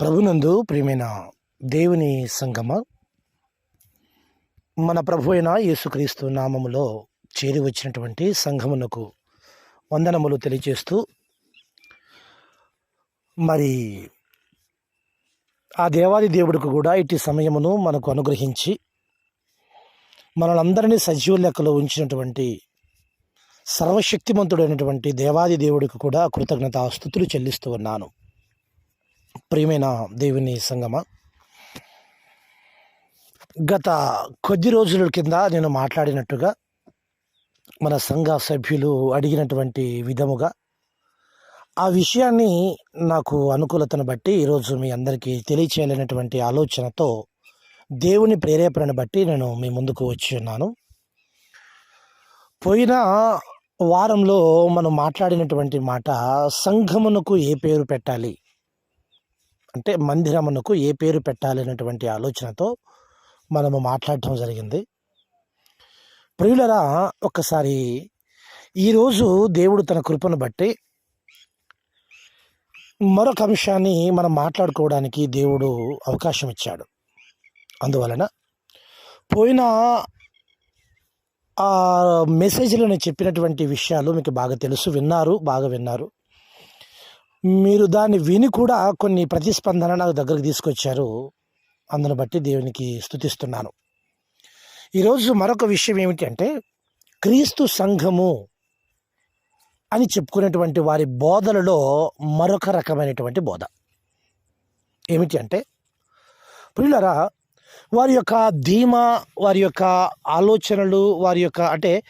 ప్రభునందు ప్రియమైన దేవుని సంగమ మన ప్రభు అయిన యేసుక్రీస్తు నామములో చేరి వచ్చినటువంటి సంఘమునకు వందనములు తెలియజేస్తూ మరి ఆ దేవాది దేవుడికి కూడా ఇటు సమయమును మనకు అనుగ్రహించి మనలందరినీ సజీవ లెక్కలో ఉంచినటువంటి సర్వశక్తిమంతుడైనటువంటి దేవాది దేవుడికి కూడా కృతజ్ఞత స్థుతులు చెల్లిస్తూ ఉన్నాను. ప్రియమైన దేవుని సంగమ. గత కొద్ది రోజుల కింద నేను మాట్లాడినట్టుగా మన సంఘ సభ్యులు అడిగినటువంటి విధముగా ఆ విషయాన్ని నాకు అనుకూలతను బట్టి ఈరోజు మీ అందరికీ తెలియచేయాలనేటువంటి ఆలోచనతో దేవుని ప్రేరేపణను బట్టి నేను మీ ముందుకు వచ్చి ఉన్నాను. పోయిన వారంలో మనం మాట్లాడినటువంటి మాట సంఘమునకు ఏ పేరు పెట్టాలి? అంటే మందిరమునకు ఏ పేరు పెట్టాలి అనేటువంటి ఆలోచనతో మనము మాట్లాడటం జరిగింది. ప్రియులరా ఒక్కసారి ఈరోజు దేవుడు తన కృపను బట్టి మరొక అంశాన్ని మనం మాట్లాడుకోవడానికి దేవుడు అవకాశం ఇచ్చాడు. అందువలన పోయిన ఆ మెసేజ్లో నేను చెప్పినటువంటి విషయాలు మీకు బాగా తెలుసు విన్నారు బాగా విన్నారు. మీరు దాన్ని విని కూడా కొన్ని ప్రతిస్పందన నాకు దగ్గరకు తీసుకొచ్చారు. అందును బట్టి దేవునికి స్థుతిస్తున్నాను ఈరోజు మరొక విషయం ఏమిటి అంటే క్రీస్తు సంఘము అని చెప్పుకునేటువంటి వారి బోధలలో మరొక రకమైనటువంటి బోధ. ఏమిటి అంటే పుల్లరా వారి యొక్క ధీమా వారి యొక్క ఆలోచనలు వారి యొక్క అంటే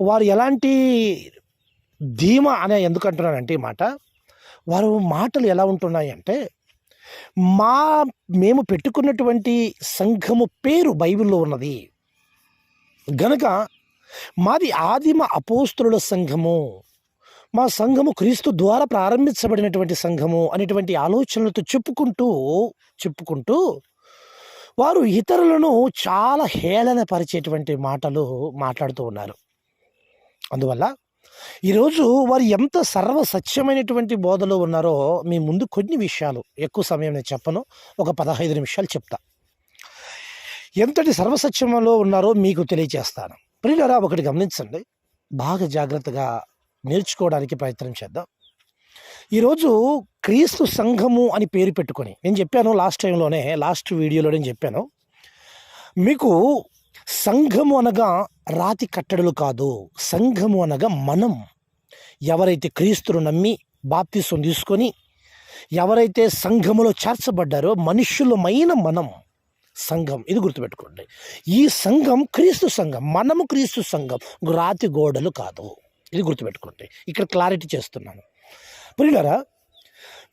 వారు ఎలాంటి ధీమా అనే ఎందుకంటున్నానంటే ఈ మాట వారు మాటలు ఎలా ఉంటున్నాయంటే మా మేము పెట్టుకున్నటువంటి సంఘము పేరు బైబిల్లో ఉన్నది. గనక మాది ఆదిమ అపోస్తుల సంఘము మా సంఘము క్రీస్తు ద్వారా ప్రారంభించబడినటువంటి సంఘము అనేటువంటి ఆలోచనలతో చెప్పుకుంటూ చెప్పుకుంటూ వారు ఇతరులను చాలా హేళన పరిచేటువంటి మాటలు మాట్లాడుతూ ఉన్నారు. అందువల్ల ఈరోజు వారు ఎంత సర్వ సత్యమైనటువంటి బోధలో ఉన్నారో మీ ముందు కొన్ని విషయాలు ఎక్కువ సమయం నేను చెప్పను ఒక పదహైదు నిమిషాలు చెప్తా. ఎంతటి సర్వసత్యంలో ఉన్నారో మీకు తెలియజేస్తాను. ప్రియులరా ఒకటి గమనించండి. బాగా జాగ్రత్తగా నేర్చుకోవడానికి ప్రయత్నం చేద్దాం. ఈరోజు క్రీస్తు సంఘము అని పేరు పెట్టుకొని నేను చెప్పాను లాస్ట్ టైంలోనే లాస్ట్ వీడియోలో నేను చెప్పాను మీకు సంఘము అనగా రాతి కట్టడలు కాదు. సంఘము అనగా మనం. ఎవరైతే క్రీస్తును నమ్మి బాప్తిసం తీసుకొని ఎవరైతే సంఘములో చేర్చబడ్డారో మనుష్యులమైన మనం. సంఘం. ఇది గుర్తుపెట్టుకోండి. ఈ సంఘం క్రీస్తు సంఘం. మనము క్రీస్తు సంఘం. రాతి గోడలు కాదు. ఇది గుర్తుపెట్టుకోండి. ఇక్కడ క్లారిటీ చేస్తున్నాను. పురిగారా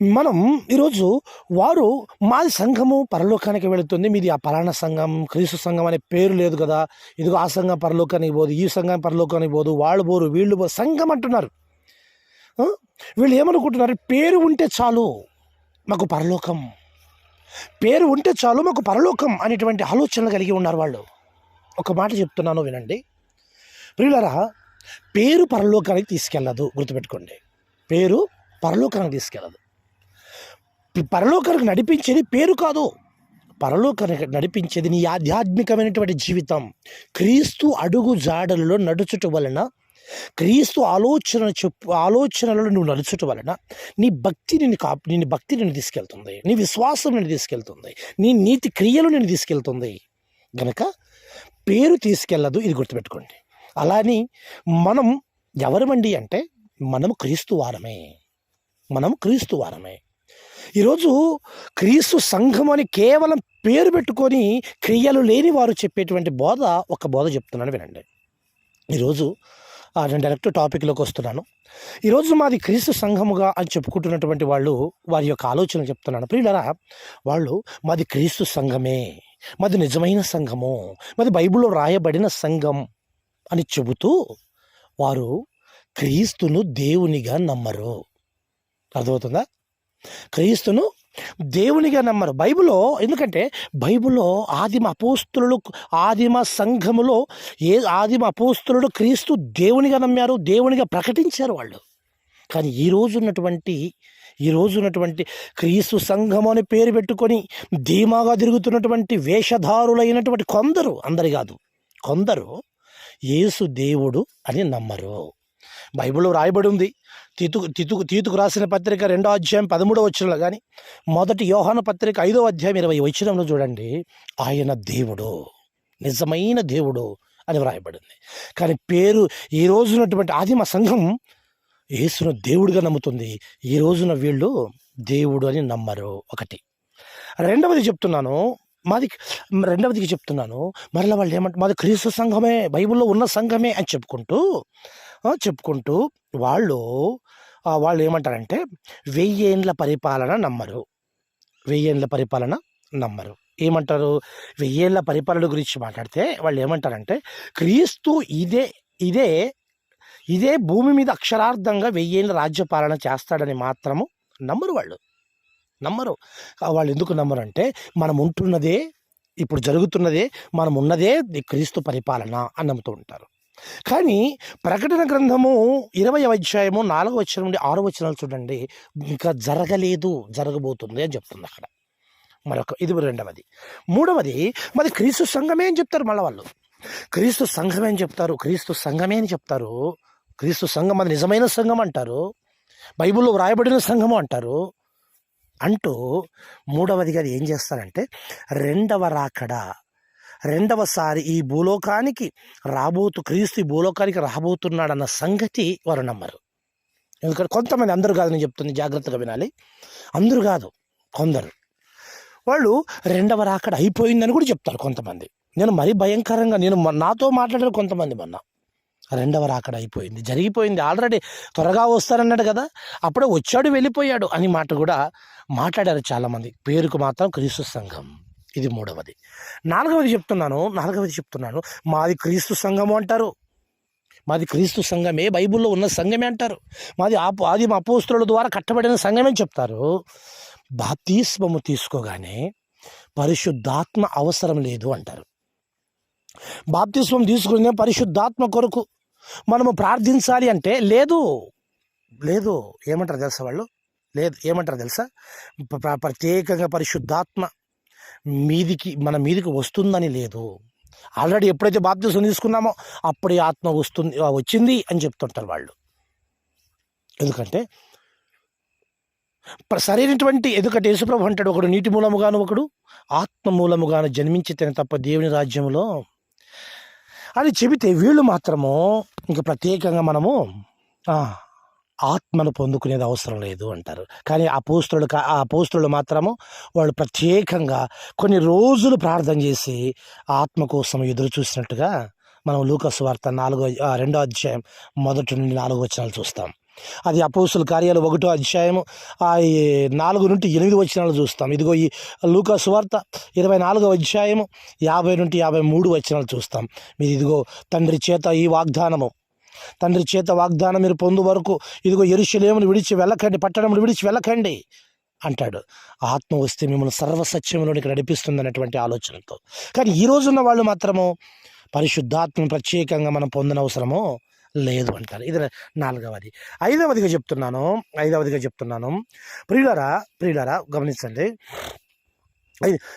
మనం ఈరోజు వారు మాది సంఘము పరలోకానికి వెళుతుంది. మీది ఆ పలానా సంఘం క్రీస్తు సంఘం అనే పేరు లేదు కదా. ఇదిగో ఆ సంఘం పరలోకానికి పోదు ఈ సంఘం పరలోకానికి పోదు వాళ్ళు పోరు వీళ్ళు పోరు సంఘం అంటున్నారు. వీళ్ళు ఏమనుకుంటున్నారు? పేరు ఉంటే చాలు మాకు పరలోకం. పేరు ఉంటే చాలు మాకు పరలోకం అనేటువంటి ఆలోచనలు కలిగి ఉన్నారు వాళ్ళు. ఒక మాట చెప్తున్నాను వినండి. ప్రియులరా పేరు పరలోకానికి తీసుకెళ్ళదు. గుర్తుపెట్టుకోండి. పేరు పరలోకానికి తీసుకెళ్ళదు. పరలోకానికి నడిపించేది పేరు కాదు. పరలోకానికి నడిపించేది నీ ఆధ్యాత్మికమైనటువంటి జీవితం. క్రీస్తు అడుగు జాడలలో నడుచుట వలన క్రీస్తు ఆలోచన చెప్పు ఆలోచనలలో నువ్వు నడుచుట వలన నీ భక్తి నిన్ను కాపు నీ భక్తి నిన్ను తీసుకెళ్తుంది. నీ విశ్వాసం నిన్ను తీసుకెళ్తుంది. నీ నీతి క్రియలు నిన్ను తీసుకెళ్తుంది. గనక పేరు తీసుకెళ్ళదు ఇది గుర్తుపెట్టుకోండి. అలాని మనం ఎవరమండి అంటే మనము క్రీస్తు వారమే. మనం క్రీస్తు వారమే. ఈరోజు క్రీస్తు సంఘం అని కేవలం పేరు పెట్టుకొని క్రియలు లేని వారు చెప్పేటువంటి బోధ ఒక బోధ చెప్తున్నాను వినండి. ఈరోజు ఆ, నేను డైరెక్ట్ టాపిక్లోకి వస్తున్నాను. ఈరోజు మాది క్రీస్తు సంఘముగా అని చెప్పుకుంటున్నటువంటి వాళ్ళు వారి యొక్క ఆలోచన చెప్తున్నాను. ప్రియులరా వాళ్ళు మాది క్రీస్తు సంఘమే మాది నిజమైన సంఘము మాది బైబిల్లో రాయబడిన సంఘం అని చెబుతూ వారు క్రీస్తును దేవునిగా నమ్మరు. అర్థమవుతుందా? క్రీస్తును దేవునిగా నమ్మరు. బైబిల్లో ఎందుకంటే బైబిల్లో ఆదిమ అపోస్తులు ఆదిమ సంఘములో ఏ ఆదిమ అపోస్తులు క్రీస్తు దేవునిగా నమ్మారు దేవునిగా ప్రకటించారు వాళ్ళు. కానీ ఈ రోజు ఉన్నటువంటి ఈ రోజు ఉన్నటువంటి క్రీస్తు సంఘం అని పేరు పెట్టుకొని ధీమాగా తిరుగుతున్నటువంటి వేషధారులైనటువంటి కొందరు అందరి కాదు కొందరు యేసు దేవుడు అని నమ్మరు. బైబిల్లో రాయబడి ఉంది. తీతుకు తీతుకు తీతుకు రాసిన పత్రిక రెండో అధ్యాయం పదమూడో వచ్చినలో కానీ మొదటి యోహాన పత్రిక ఐదో అధ్యాయం ఇరవై వచ్చినంలో చూడండి ఆయన దేవుడు నిజమైన దేవుడు అని వ్రాయబడింది. కానీ పేరు ఈ రోజునటువంటి ఆదిమ సంఘం యేసును దేవుడిగా నమ్ముతుంది. ఈ రోజున వీళ్ళు దేవుడు అని నమ్మరు ఒకటి. రెండవది చెప్తున్నాను మాది రెండవదికి చెప్తున్నాను మరలా వాళ్ళు ఏమంటే మాది క్రీస్తు సంఘమే బైబిల్లో ఉన్న సంఘమే అని చెప్పుకుంటూ చెప్పుకుంటూ వాళ్ళు వాళ్ళు ఏమంటారంటే వెయ్యేండ్ల పరిపాలన నమ్మరు. వెయ్యేండ్ల పరిపాలన నమ్మరు. ఏమంటారు? వెయ్యేళ్ళ పరిపాలన గురించి మాట్లాడితే వాళ్ళు ఏమంటారంటే క్రీస్తు ఇదే ఇదే ఇదే భూమి మీద అక్షరార్థంగా వెయ్యేళ్ళ రాజ్యపాలన చేస్తాడని మాత్రము నమ్మరు వాళ్ళు. నమ్మరు. వాళ్ళు ఎందుకు నమ్మరు అంటే మనం ఉంటున్నదే ఇప్పుడు జరుగుతున్నదే మనం ఉన్నదే క్రీస్తు పరిపాలన అని నమ్ముతూ ఉంటారు. కానీ ప్రకటన గ్రంథము ఇరవై అధ్యాయము నాలుగో వచ్చిన నుండి ఆరో వచ్చినాలు చూడండి. ఇంకా జరగలేదు జరగబోతుంది అని చెప్తుంది అక్కడ. మరొక ఇది రెండవది. మూడవది మరి క్రీస్తు సంఘమే అని చెప్తారు మళ్ళీ వాళ్ళు. క్రీస్తు సంఘమే అని చెప్తారు క్రీస్తు సంఘమే అని చెప్తారు. క్రీస్తు సంఘం అది నిజమైన సంఘం అంటారు. బైబిల్లో వ్రాయబడిన సంఘము అంటారు. అంటూ మూడవదిగా అది ఏం చేస్తారంటే రెండవ రాకడ రెండవసారి ఈ భూలోకానికి రాబోతు క్రీస్తు ఈ భూలోకానికి రాబోతున్నాడన్న సంగతి వారు నమ్మరు. ఎందుకంటే కొంతమంది అందరూ కాదు నేను చెప్తుంది జాగ్రత్తగా వినాలి. అందరూ కాదు కొందరు. వాళ్ళు రెండవ రాకడ అయిపోయిందని కూడా చెప్తారు కొంతమంది. నేను మరీ భయంకరంగా నేను నాతో మాట్లాడారు కొంతమంది మొన్న. రెండవ రాకడ అయిపోయింది జరిగిపోయింది. ఆల్రెడీ త్వరగా వస్తారన్నాడు కదా అప్పుడే వచ్చాడు వెళ్ళిపోయాడు అని మాట కూడా మాట్లాడారు చాలామంది. పేరుకు మాత్రం క్రీస్తు సంఘం. ఇది మూడవది. నాలుగవది చెప్తున్నాను నాలుగవది చెప్తున్నాను మాది క్రీస్తు సంఘము అంటారు. మాది క్రీస్తు సంఘమే బైబిల్లో ఉన్న సంఘమే అంటారు. మాది ఆపు ఆది అపోస్తుల ద్వారా కట్టబడిన సంఘమే చెప్తారు? బాప్తీస్మము తీసుకోగానే పరిశుద్ధాత్మ అవసరం లేదు అంటారు. బాప్తిస్మం తీసుకునే పరిశుద్ధాత్మ కొరకు మనము ప్రార్థించాలి అంటే లేదు. లేదు. ఏమంటారు తెలుసా వాళ్ళు? లేదు. ఏమంటారు తెలుసా? ప్ర- ప్రత్యేకంగా పరిశుద్ధాత్మ మీదికి మన మీదికి వస్తుందని లేదు. ఆల్రెడీ ఎప్పుడైతే బాప్తిస్మం తీసుకున్నామో అప్పుడే ఆత్మ వస్తుంది వచ్చింది అని చెప్తుంటారు వాళ్ళు. ఎందుకంటే సరైనటువంటి ఎందుకంటే యేసుప్రభు అంటాడు ఒకడు నీటి మూలముగాను ఒకడు ఆత్మ మూలముగాను జన్మించితేనే తప్ప దేవుని రాజ్యంలో అని చెబితే వీళ్ళు మాత్రము ఇంకా ప్రత్యేకంగా మనము ఆత్మను పొందుకునేది అవసరం లేదు అంటారు. కానీ ఆ పోస్తులు ఆ పోస్తులు మాత్రము వాళ్ళు ప్రత్యేకంగా కొన్ని రోజులు ప్రార్థన చేసి ఆత్మ కోసం ఎదురు చూసినట్టుగా మనం లూకస్ వార్త నాలుగో రెండో అధ్యాయం మొదటి నుండి నాలుగో వచనాలు చూస్తాం. అది అపోసుల కార్యాలు ఒకటో అధ్యాయము ఆ ఈ నాలుగు నుండి ఎనిమిది వచనాలు చూస్తాం. ఇదిగో ఈ లూకాస్ వార్త ఇరవై నాలుగో అధ్యాయము యాభై నుండి యాభై మూడు వచనాలు చూస్తాం. మీరు ఇదిగో తండ్రి చేత ఈ వాగ్దానము తండ్రి చేత వాగ్దానం మీరు పొందు వరకు ఇదిగో ఎరుషులేమును విడిచి వెళ్ళకండి పట్టణమును విడిచి వెళ్ళకండి అంటాడు. ఆత్మ వస్తే మిమ్మల్ని సర్వసత్యంలోనికి నడిపిస్తుంది అనేటువంటి ఆలోచనతో. కానీ ఈ రోజున్న వాళ్ళు మాత్రము పరిశుద్ధాత్మను ప్రత్యేకంగా మనం పొందనవసరమో లేదు అంటారు. ఇది నాలుగవది. ఐదవదిగా చెప్తున్నాను ఐదవదిగా చెప్తున్నాను. ప్రియులరా ప్రియులరా గమనించండి.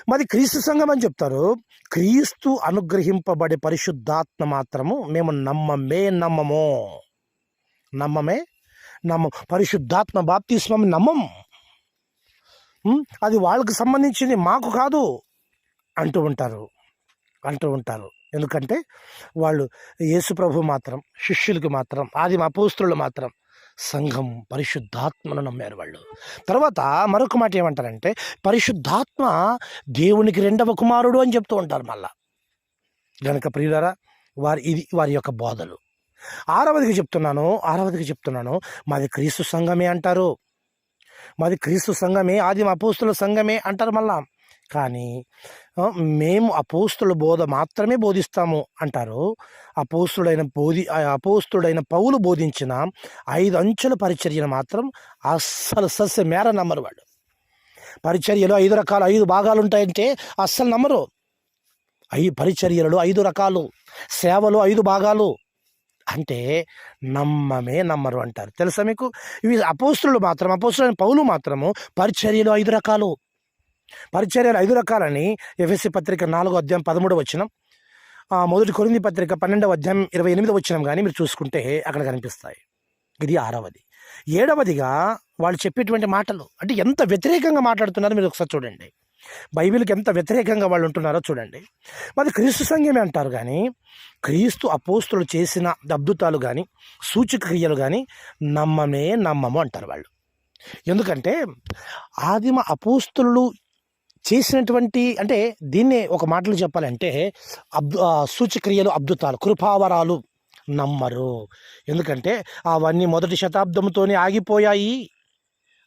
మరి క్రీస్తు సంఘం అని చెప్తారు క్రీస్తు అనుగ్రహింపబడే పరిశుద్ధాత్మ మాత్రము మేము నమ్మమే నమ్మము. నమ్మమే నమ్మ పరిశుద్ధాత్మ బాప్తిస్మం నమ్మం. అది వాళ్ళకి సంబంధించింది మాకు కాదు అంటూ ఉంటారు అంటూ ఉంటారు. ఎందుకంటే వాళ్ళు యేసుప్రభు మాత్రం శిష్యులకి మాత్రం ఆది అపోస్తులు మాత్రం సంఘం పరిశుద్ధాత్మను నమ్మారు వాళ్ళు. తర్వాత మరొక మాట ఏమంటారంటే పరిశుద్ధాత్మ దేవునికి రెండవ కుమారుడు అని చెప్తూ ఉంటారు మళ్ళా. గనక ప్రియులరా వారి ఇది వారి యొక్క బోధలు. ఆరవదికి చెప్తున్నాను ఆరవదికి చెప్తున్నాను మాది క్రీస్తు సంఘమే అంటారు. మాది క్రీస్తు సంఘమే ఆది అపోస్తుల సంఘమే అంటారు మళ్ళా. కానీ మేము అపోస్తుల బోధ మాత్రమే బోధిస్తాము అంటారు. అపోస్తుడైన బోధి అపోస్తుడైన పౌలు బోధించిన ఐదు అంచెల పరిచర్యను మాత్రం అస్సలు సస్య మేర నమ్మరు వాళ్ళు. పరిచర్యలో ఐదు రకాలు ఐదు భాగాలు ఉంటాయంటే అస్సలు నమ్మరు. ఐ పరిచర్యలలో ఐదు రకాలు సేవలు ఐదు భాగాలు. అంటే నమ్మమే నమ్మరు అంటారు. తెలుసా మీకు? ఇవి అపోస్తులు మాత్రం అపోస్తులైన పౌలు మాత్రము పరిచర్యలు ఐదు రకాలు పరిచర్యలు ఐదు రకాలని ఎఫ్ఎస్సి పత్రిక నాలుగో అధ్యాయం పదమూడవ వచ్చినం మొదటి కొరింది పత్రిక పన్నెండవ అధ్యాయం ఇరవై ఎనిమిది వచ్చినం కానీ మీరు చూసుకుంటే అక్కడ కనిపిస్తాయి. ఇది ఆరవది. ఏడవదిగా వాళ్ళు చెప్పేటువంటి మాటలు అంటే ఎంత వ్యతిరేకంగా మాట్లాడుతున్నారో మీరు ఒకసారి చూడండి. బైబిల్కి ఎంత వ్యతిరేకంగా వాళ్ళు ఉంటున్నారో చూడండి. మరి క్రీస్తు సంఘమే అంటారు కానీ క్రీస్తు అపోస్తులు చేసిన అద్భుతాలు కానీ సూచక క్రియలు కానీ నమ్మమే నమ్మము అంటారు వాళ్ళు. ఎందుకంటే ఆదిమ అపోస్తులు చేసినటువంటి అంటే దీన్నే ఒక మాటలు చెప్పాలంటే అబ్ సూచక్రియలు అద్భుతాలు కృపావరాలు నమ్మరు. ఎందుకంటే అవన్నీ మొదటి శతాబ్దంతోనే ఆగిపోయాయి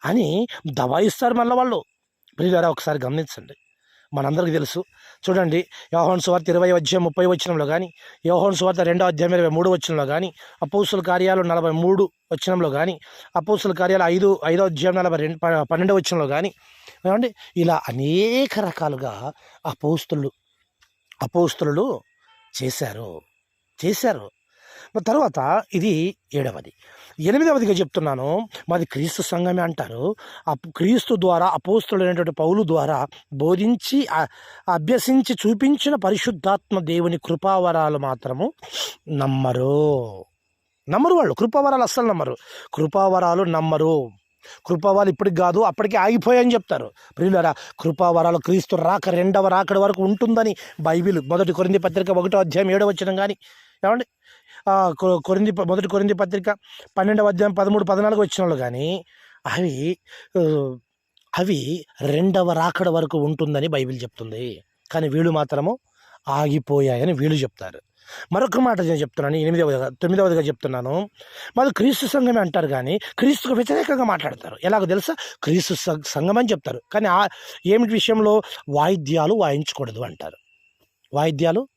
అని దబాయిస్తారు మళ్ళీ వాళ్ళు. ప్రియులారా ఒకసారి గమనించండి. మనందరికీ తెలుసు. చూడండి యోహోన్ సువార్త ఇరవై అధ్యాయం ముప్పై వచ్చినంలో కానీ యోహోన్ సువార్త రెండో అధ్యాయం ఇరవై మూడు వచ్చినంలో కానీ అపోసుల కార్యాలు నలభై మూడు వచ్చినంలో కానీ అపోసుల కార్యాలు ఐదు ఐదో అధ్యాయం నలభై రెండు ప- పన్నెండో వచ్చినంలో కానీ ఏమండి? ఇలా అనేక రకాలుగా అపోస్తులు అపోస్తులు చేశారు. చేశారు. తర్వాత ఇది ఏడవది. ఎనిమిదవదిగా చెప్తున్నాను. మాది క్రీస్తు సంఘమే అంటారు. క్రీస్తు ద్వారా అపోస్తులైనటువంటి పౌలు ద్వారా బోధించి అభ్యసించి చూపించిన పరిశుద్ధాత్మ దేవుని కృపావరాలు మాత్రము నమ్మరు. నమ్మరు వాళ్ళు. కృపావరాలు అస్సలు నమ్మరు. కృపావరాలు నమ్మరు. కృపావరాలు ఇప్పటికి కాదు అప్పటికే ఆగిపోయాయని చెప్తారు. ప్రియులరా కృపావరాలు క్రీస్తు రాక రెండవ రాకడ వరకు ఉంటుందని బైబిల్ మొదటి కొరింది పత్రిక ఒకటో అధ్యాయం ఏడవ వచ్చిన కానీ ఏమండి? కొరింది మొదటి కొరింది పత్రిక పన్నెండవ అధ్యాయం పదమూడు పద్నాలుగు వచ్చిన వాళ్ళు కానీ అవి అవి రెండవ రాకడ వరకు ఉంటుందని బైబిల్ చెప్తుంది. కానీ వీళ్ళు మాత్రము ఆగిపోయాయని వీళ్ళు చెప్తారు. మరొక మాట నేను చెప్తున్నాను ఎనిమిదవదిగా తొమ్మిదవదిగా చెప్తున్నాను. మాది క్రీస్తు సంఘమే అంటారు కానీ క్రీస్తుకు వ్యతిరేకంగా మాట్లాడతారు. ఎలాగో తెలుసా? క్రీస్తు సంఘం అని చెప్తారు. కానీ ఆ ఏమిటి విషయంలో? వాయిద్యాలు వాయించకూడదు అంటారు. వాయిద్యాలు?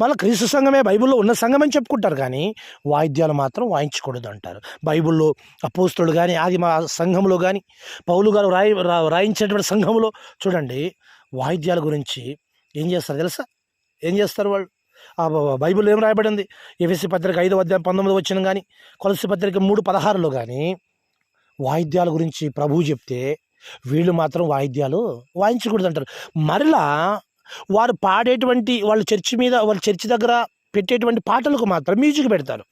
మళ్ళీ క్రీస్తు సంఘమే బైబిల్లో ఉన్న సంఘం అని చెప్పుకుంటారు కానీ వాయిద్యాలు మాత్రం వాయించకూడదు అంటారు. బైబిల్లో అపోస్తులు కానీ ఆది మా సంఘంలో కానీ పౌలు గారు రాయి రా- రాయించినటువంటి సంఘంలో చూడండి వాయిద్యాల గురించి ఏం చేస్తారు తెలుసా? ఏం చేస్తారు వాళ్ళు? ఆ ఏం రాయబడింది? ఎఫ్ఎస్సి పత్రిక ఐదో అధ్యాయం పంతొమ్మిది వచ్చిన కానీ కొలసి పత్రిక మూడు పదహారులో కానీ వాయిద్యాల గురించి ప్రభువు చెప్తే వీళ్ళు మాత్రం వాయిద్యాలు వాయించకూడదు అంటారు మరలా వారు పాడేటువంటి వాళ్ళ చర్చి మీద వాళ్ళ చర్చి దగ్గర పెట్టేటువంటి పాటలకు మాత్రం మ్యూజిక్ పెడతారు.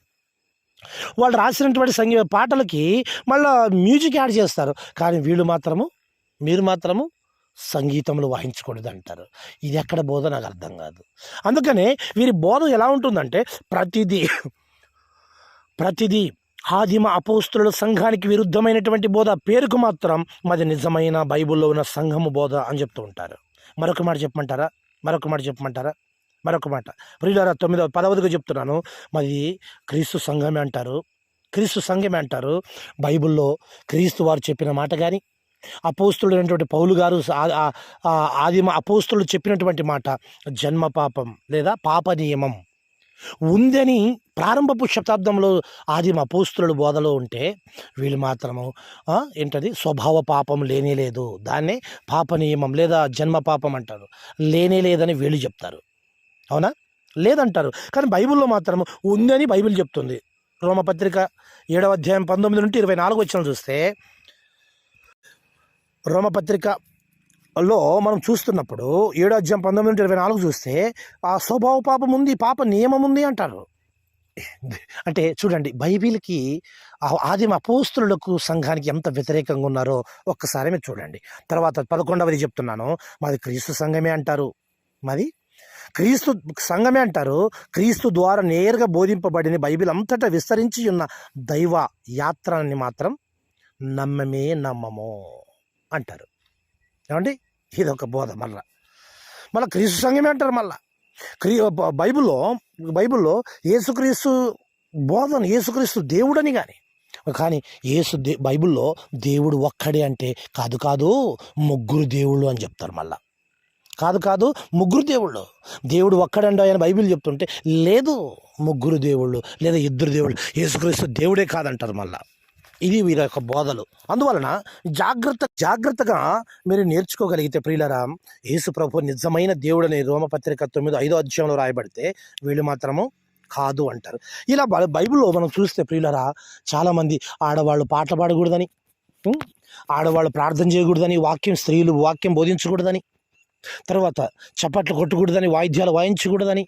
వాళ్ళు రాసినటువంటి సంగీ పాటలకి మళ్ళీ మ్యూజిక్ యాడ్ చేస్తారు. కానీ వీళ్ళు మాత్రము మీరు మాత్రము సంగీతంలో వాయించకూడదు అంటారు ఇది ఎక్కడ బోధ నాకు అర్థం కాదు. అందుకనే వీరి బోధ ఎలా ఉంటుందంటే ప్రతిదీ ప్రతిదీ ఆదిమ అపోస్తుల సంఘానికి విరుద్ధమైనటువంటి బోధ పేరుకు మాత్రం మాది నిజమైన బైబిల్లో ఉన్న సంఘము బోధ అని చెప్తూ ఉంటారు. మరొక మాట చెప్పమంటారా? మరొక మాట చెప్పమంటారా? మరొక మాట. ప్రియులారా తొమ్మిదవ పదవదిగా చెప్తున్నాను. మాది క్రీస్తు సంఘమే అంటారు. క్రీస్తు సంఘమే అంటారు. బైబిల్లో క్రీస్తు వారు చెప్పిన మాట కానీ అపోస్తుడైనటువంటి పౌలు గారు ఆ- ఆ- ఆదిమ అపోస్తులు చెప్పినటువంటి మాట జన్మ పాపం లేదా పాప నియమం. ఉందని ప్రారంభపు శతాబ్దంలో ఆదిమ అపోస్తుల బోధలో ఉంటే వీళ్ళు మాత్రము ఏంటది? స్వభావ పాపం లేనే లేదు. దాన్నే పాప నియమం లేదా జన్మ పాపం అంటారు. లేనే లేదని వీళ్ళు చెప్తారు. అవునా? లేదంటారు. కానీ బైబిల్లో మాత్రం ఉందని బైబిల్ చెప్తుంది. రోమపత్రిక ఏడవ అధ్యాయం పంతొమ్మిది నుండి ఇరవై నాలుగు వచ్చిన చూస్తే రోమపత్రికలో మనం చూస్తున్నప్పుడు ఏడో అధ్యాయం పంతొమ్మిది నుండి ఇరవై నాలుగు చూస్తే ఆ స్వభావ పాపం ఉంది పాప నియమం ఉంది అంటారు. అంటే చూడండి బైబిల్కి ఆదిమ అపోస్తులకు సంఘానికి ఎంత వ్యతిరేకంగా ఉన్నారో ఒక్కసారి మీరు చూడండి. తర్వాత పదకొండవది చెప్తున్నాను. మాది క్రీస్తు సంఘమే అంటారు. మాది క్రీస్తు సంఘమే అంటారు. క్రీస్తు ద్వారా నేరుగా బోధింపబడిన బైబిల్ అంతటా విస్తరించి ఉన్న దైవ యాత్రని మాత్రం నమ్మమే నమ్మము. అంటారు. ఏమండి? ఇది ఒక బోధ మళ్ళా. మళ్ళీ క్రీస్తు సంఘమే అంటారు మళ్ళా. క్రీ బైబిల్లో బైబిల్లో యేసుక్రీస్తు బోధన యేసుక్రీస్తు దేవుడని కానీ కానీ యేసు దే బైబిల్లో దేవుడు ఒక్కడే అంటే కాదు కాదు ముగ్గురు దేవుళ్ళు అని చెప్తారు మళ్ళా. కాదు కాదు ముగ్గురు దేవుళ్ళు. దేవుడు ఒక్కడండో ఆయన బైబిల్ చెప్తుంటే లేదు ముగ్గురు దేవుళ్ళు లేదా ఇద్దరు దేవుళ్ళు. యేసుక్రీస్తు దేవుడే కాదంటారు మళ్ళా. ఇది వీరి యొక్క బోధలు. అందువలన జాగ్రత్త జాగ్రత్తగా మీరు నేర్చుకోగలిగితే ప్రియులరా యేసు ప్రభు నిజమైన దేవుడని రోమపత్రిక తొమ్మిది ఐదో అధ్యాయంలో రాయబడితే వీళ్ళు మాత్రము కాదు అంటారు. ఇలా బైబిల్లో మనం చూస్తే ప్రియులరా చాలామంది ఆడవాళ్ళు పాటలు పాడకూడదని ఆడవాళ్ళు ప్రార్థన చేయకూడదని వాక్యం స్త్రీలు వాక్యం బోధించకూడదని తర్వాత చప్పట్లు కొట్టకూడదని వాయిద్యాలు వాయించకూడదని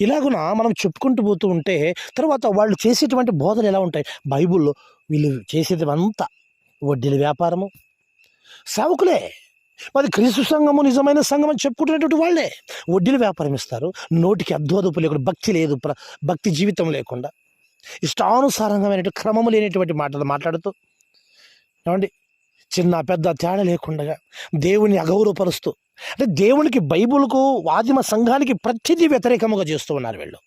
ఇలాగున మనం చెప్పుకుంటూ పోతూ ఉంటే తర్వాత వాళ్ళు చేసేటువంటి బోధలు ఎలా ఉంటాయి? బైబిల్లో వీళ్ళు చేసేది అంతా వడ్డీల వ్యాపారము. సేవకులే మరి క్రీస్తు సంఘము నిజమైన సంఘం అని చెప్పుకుంటున్నటువంటి వాళ్ళే. వడ్డీల వ్యాపారం ఇస్తారు. నోటికి అద్వదుపు లేకుండా భక్తి లేదు భక్తి జీవితం లేకుండా ఇష్టానుసారంగా క్రమము లేనటువంటి మాటలు మాట్లాడుతూ ఏమండి చిన్న పెద్ద తేడా లేకుండా దేవుని అగౌరవపరుస్తూ అంటే దేవునికి బైబుల్కు వాదిమ సంఘానికి ప్రతిదీ వ్యతిరేకముగా చేస్తూ ఉన్నారు వీళ్ళు.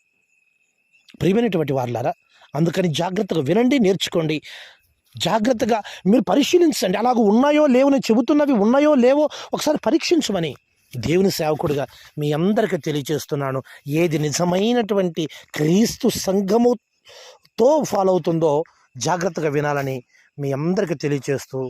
ప్రియమైనటువంటి వారులారా అందుకని జాగ్రత్తగా వినండి నేర్చుకోండి. జాగ్రత్తగా మీరు పరిశీలించండి. అలాగ ఉన్నాయో లేవో నేను చెబుతున్నవి ఉన్నాయో లేవో ఒకసారి పరీక్షించమని. దేవుని సేవకుడిగా మీ అందరికీ తెలియజేస్తున్నాను ఏది నిజమైనటువంటి క్రీస్తు సంఘముతో ఫాలో అవుతుందో జాగ్రత్తగా వినాలని మీ అందరికీ తెలియజేస్తూ